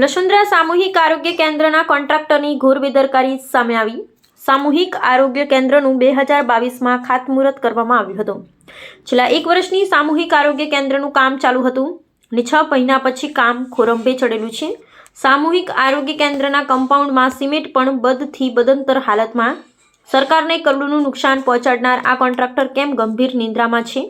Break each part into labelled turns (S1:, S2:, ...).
S1: લશુંદ્રા સામૂહિક આરોગ્ય કેન્દ્રના કોન્ટ્રાક્ટરની ઘોર બેદરકારી સામે આવી. સામૂહિક આરોગ્ય કેન્દ્રનું બે હજાર બાવીસમાં ખાતમુહૂર્ત કરવામાં આવ્યું હતું. છેલ્લા એક વર્ષની સામૂહિક આરોગ્ય કેન્દ્રનું કામ ચાલુ હતું ને છ મહિના પછી કામ ખોરંભે ચડેલું છે. સામૂહિક આરોગ્ય કેન્દ્રના કમ્પાઉન્ડમાં સિમેન્ટ પણ બદથી બદંતર હાલતમાં. સરકારને કરોડોનું નુકસાન પહોંચાડનાર આ કોન્ટ્રાક્ટર કેમ ગંભીર નિંદ્રામાં છે?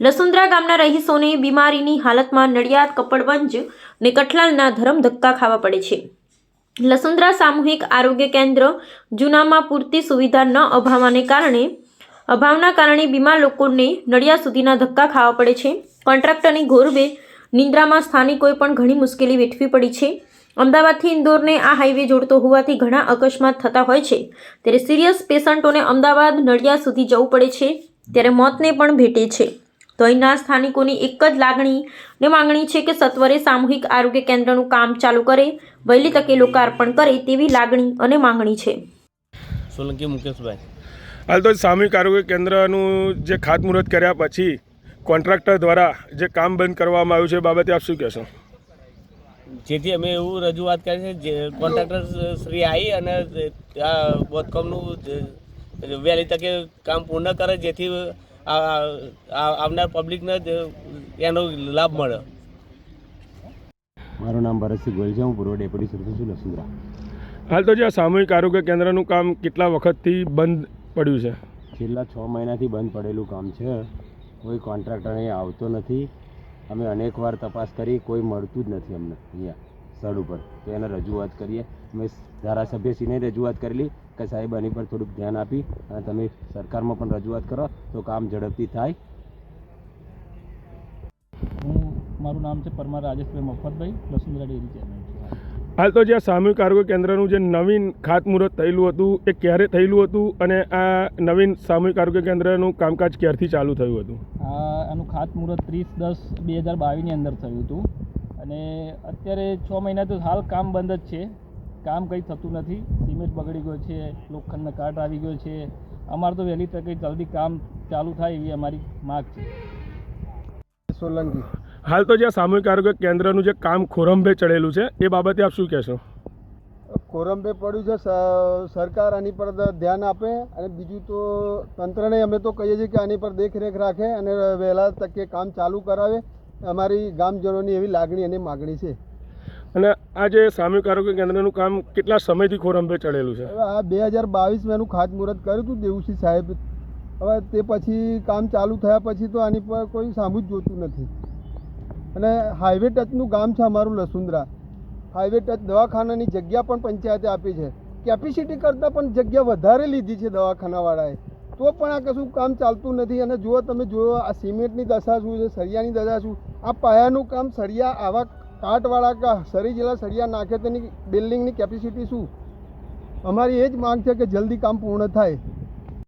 S1: લસુંદ્રા ગામના રહીશોને બીમારીની હાલતમાં નડિયાદ કપડવંજ ને કઠલાલના ધરમ ધક્કા ખાવા પડે છે. લસુંદ્રા સામૂહિક આરોગ્ય કેન્દ્ર જૂનામાં પૂરતી સુવિધા ન અભાવવાને કારણે, અભાવના કારણે બીમાર લોકોને નડિયાદ સુધીના ધક્કા ખાવા પડે છે. કોન્ટ્રાક્ટરની ગોરબે નિંદ્રામાં સ્થાનિકોએ પણ ઘણી મુશ્કેલી વેઠવી પડી છે. અમદાવાદથી ઇન્દોરને આ હાઈવે જોડતો હોવાથી ઘણા અકસ્માત થતા હોય છે. ત્યારે સિરિયસ પેશન્ટોને અમદાવાદ નડિયાદ સુધી જવું પડે છે. ત્યારે મોતને પણ ભેટે છે. તો અહીંના સ્થાનિકોની એક જ લાગણી ને માંગણી છે કે સત્વરે સામૂહિક આરોગ્ય કેન્દ્રનું કામ ચાલુ કરે વહેલી તકે લોકાર્પણ કરે તેવી લાગણી અને માંગણી છે.
S2: સોલંકી મુકેશભાઈ.
S3: હાલ તો સામૂહિક આરોગ્ય કેન્દ્રનું જે ખાતમુહૂર્ત કર્યા પછી કોન્ટ્રાક્ટર દ્વારા જે કામ બંધ કરવામાં આવ્યું છે એ બાબતે આપ શું કહેશો?
S2: જેથી અમે એવું રજૂઆત કરી છે જે કોન્ટ્રાક્ટર શ્રી આવી અને આ બોધકામનું વહેલી તકે કામ પૂર્ણ કરે જેથી આ- આ- આવનાર પબ્લિકને જ એનો લાભ મળે.
S4: મારું નામ ભરતસિંહ ગોયલ છે. હું પૂર્વ ડેપ્યુટી સરપંચ છું લસુંદરા
S3: હાલ તો જે આ સામૂહિક આરોગ્ય કેન્દ્રનું કામ કેટલા વખતથી બંધ પડ્યું છે?
S4: છેલ્લા છ મહિનાથી બંધ પડેલું કામ છે. કોઈ કોન્ટ્રાક્ટર અહીંયા આવતો નથી. અમે અનેકવાર તપાસ કરી કોઈ મળતું જ નથી અમને અહીંયા. સ્થળ ઉપર. તો એને રજૂઆત કરીએ. અમે ધારાસભ્યશ્રીને રજૂઆત કરેલી કે સાહેબ આની પર થોડુંક ધ્યાન આપી અને તમે સરકારમાં પણ રજૂઆત કરો તો કામ ઝડપથી થાય.
S5: હું મારું નામ છે પરમાર રાજેશભાઈ મફતભાઈ વસુંધરા ડેરી ચેરમેન છું.
S3: હાલ તો જે આ સામૂહિક આરોગ્ય કેન્દ્રનું જે નવીન ખાતમુહૂર્ત થયેલું હતું એ ક્યારે થયેલું હતું અને આ નવીન સામૂહિક આરોગ્ય કેન્દ્રનું કામકાજ ક્યારથી ચાલુ થયું હતું?
S5: આ આનું ખાતમુહૂર્ત ત્રીસ દસ બે હજાર બાવીસની અંદર થયું હતું. અને અત્યારે છ મહિના તો હાલ કામ બંધ જ છે. કામ કંઈ થતું નથી. સિમેન્ટ બગડી ગયો છે લોખંડનો કાટ આવી ગયો છે. અમારે તો વહેલી તકે જલ્દી કામ ચાલુ થાય એવી અમારી માગ છે.
S6: સોલંકી.
S3: હાલ તો જે સામૂહિક આરોગ્ય કેન્દ્રનું જે કામ ખોરંભે ચડેલું છે એ બાબતે આપ શું કહેશો?
S6: ખોરંભે પડ્યું છે સરકાર આની પર ધ્યાન આપે અને બીજું તો તંત્રને અમે તો કહીએ છીએ કે આની પર દેખરેખ રાખે અને વહેલા તકે કામ ચાલુ કરાવે. અમારી ગામજનોની એવી લાગણી અને માગણી છે.
S3: અને આ જે સામૂહિક આરોગ્ય કેન્દ્રનું કામ કેટલા સમયથી ખોરંભે ચડેલું છે?
S6: હવે આ બે હજાર બાવીસમાં એનું ખાતમુહૂર્ત કર્યું હતું દેવુસિંહ સાહેબ. હવે તે પછી કામ ચાલુ થયા પછી તો આની પર કોઈ સામું જ જોતું નથી. અને હાઈવે ટચનું ગામ છે અમારું લસુંદરા. હાઈવે ટચ દવાખાનાની જગ્યા પણ પંચાયતે આપી છે. કેપેસિટી કરતાં પણ જગ્યા વધારે લીધી છે દવાખાનાવાળાએ. તો પણ આ કશું કામ ચાલતું નથી અને જુઓ તમે જોયો આ સિમેન્ટની દશા શું છે, સળિયાની દશા શું? આ પાયાનું કામ સળિયા આવા કાટવાળા કા સરી જેલા સળિયા નાખે તેની બિલ્ડિંગની કેપેસિટી શું? અમારી એ જ માંગ છે કે જલ્દી કામ પૂર્ણ થાય.